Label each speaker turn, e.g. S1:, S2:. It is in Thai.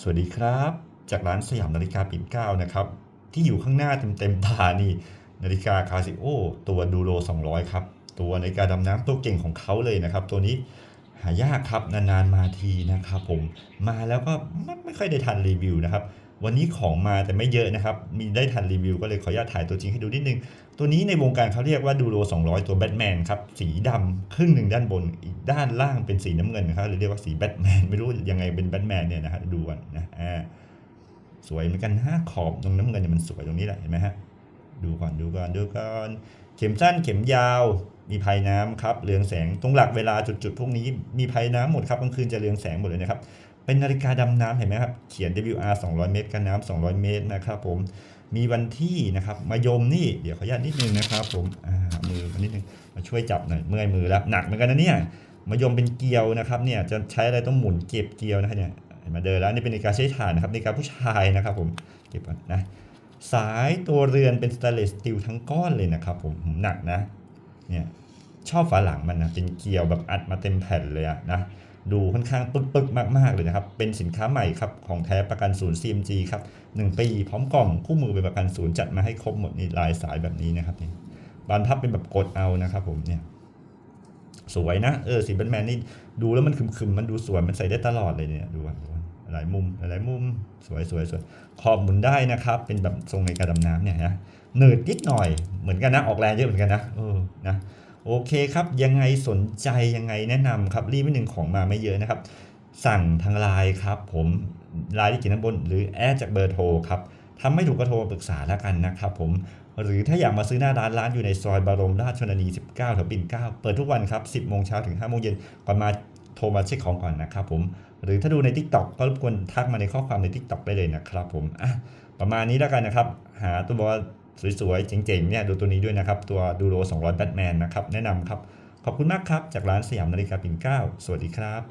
S1: สวัสดีครับ จากร้านสยามนาฬิกาปิ่นเก้านะครับ ที่อยู่ข้างหน้าเต็มๆตานี่ นาฬิกาคาซิโอตัวดูโร 200 ครับ ตัวนาฬิกาดำน้ำตัวเก่งของเขาเลยนะครับ ตัวนี้หายากครับ นานๆมาทีนะครับผมมาแล้วก็ไม่ไม่ค่อยได้ทันรีวิวนะครับ วันนี้ของมาแต่ไม่เยอะนะครับ มีได้ทันรีวิวก็เลยขออนุญาตถ่ายตัวจริงให้ดูนิดนึง ตัวนี้ในวงการเขาเรียกว่าดูโร200 ตัวแบทแมนครับ สีดำครึ่งหนึ่งด้านบน อีกด้านล่างเป็นสีน้ำเงินนะครับเรียกว่าสีแบทแมน ไม่รู้ยังไงเป็นแบทแมนเนี่ยนะฮะดูกันนะอ่าสวยเหมือนกันฮะขอบตรงน้ำเงินเนี่ยมันสวยตรงนี้แหละเห็นไหมฮะ ดูก่อนดูก่อนดูก่อน เข็มสั้นเข็มยาว มีภายน้ำครับ เรืองแสง ตรงหลักเวลาจุดๆพวกนี้มีภายน้ำหมดครับกลางคืนจะเรืองแสงหมดเลยนะครับ เป็นนาฬิกาดำน้ำเห็นไหมครับ เขียน WR 200 เมตร กันน้ำ200 เมตรนะครับผม มีวันที่นะครับ มายมนี่ เดี๋ยวขออนุญาตนิดนึงนะครับผม อ่า มือมานิดนึง มาช่วยจับหน่อย เมื่อยมือแล้ว หนักเหมือนกันนะเนี่ย มายมเป็นเกลียวนะครับ เนี่ย จะใช้อะไรต้องหมุนเก็บเกลียวนะครับเนี่ยมาเดินแล้วนี่เป็นนาฬิกาใช้ถ่านนะครับนาฬิกาผู้ชายนะครับผม เก็บก่อนนะ สายตัวเรือนเป็นสแตนเลสสตีลทั้งก้อนเลยนะครับผม หนักนะ เนี่ย ชอบฝาหลังมันนะเป็นเกลียวแบบอัดมาเต็มแผ่นเลยอะนะดูค่อนข้างปึกๆมากๆเลยนะครับ เป็นสินค้าใหม่ครับ ของแท้ประกันศูนย์ CMG ครับ1ปีพร้อมกล่องคู่มือเป็นประกันศูนย์จัดมาให้ครบหมดนี่ลายสายแบบนี้นะครับนี่บานพับเป็นแบบกดเอานะครับผมเนี่ยสวยนะเออสีแบทแมนนี่ดูแล้วมันคึมๆมันดูสวยมันใส่ได้ตลอดเลยเนี่ยดูอะดูอะหลายมุมหลายมุมสวยสวยสวยขอบหมุนได้นะครับ เป็นแบบทรงในกระดำน้ำเนี่ยนะหนืดนิดหน่อยเหมือนกันนะออกแรงเยอะเหมือนกันนะเออนะ โอเคครับ ยังไงสนใจยังไงแนะนำครับรีบไม่หนึ่งของมาไม่เยอะนะครับ สั่งทางไลน์ครับ ผมไลน์ที่เขียนข้างบน หรือแอดจากเบอร์โทรครับทำไม่ถูกก็โทรปรึกษาแล้วกันนะครับผมหรือถ้าอยากมาซื้อหน้าร้านร้านอยู่ในซอยบารมราชชนนี 19แถวปิ่นเกล้าเปิดทุกวันครับ 10โมงเช้าถึง5โมงเย็นก่อนมาโทรมาเช็คของก่อนนะครับผมหรือถ้าดูใน Tik t o อกก็รบกวนทักมาในข้อความใน Tik t o อกได้เลยนะครับผมอะประมาณนี้แล้วกันนะครับ หาตัว สวยๆ เจ๋งๆ เนี่ยดูตัวนี้ด้วยนะครับ ตัวดูโร200แบทแมนนะครับ แนะนำครับ ขอบคุณมากครับ จากร้านสยามนาฬิกาปิ่นเกล้า สวัสดีครับ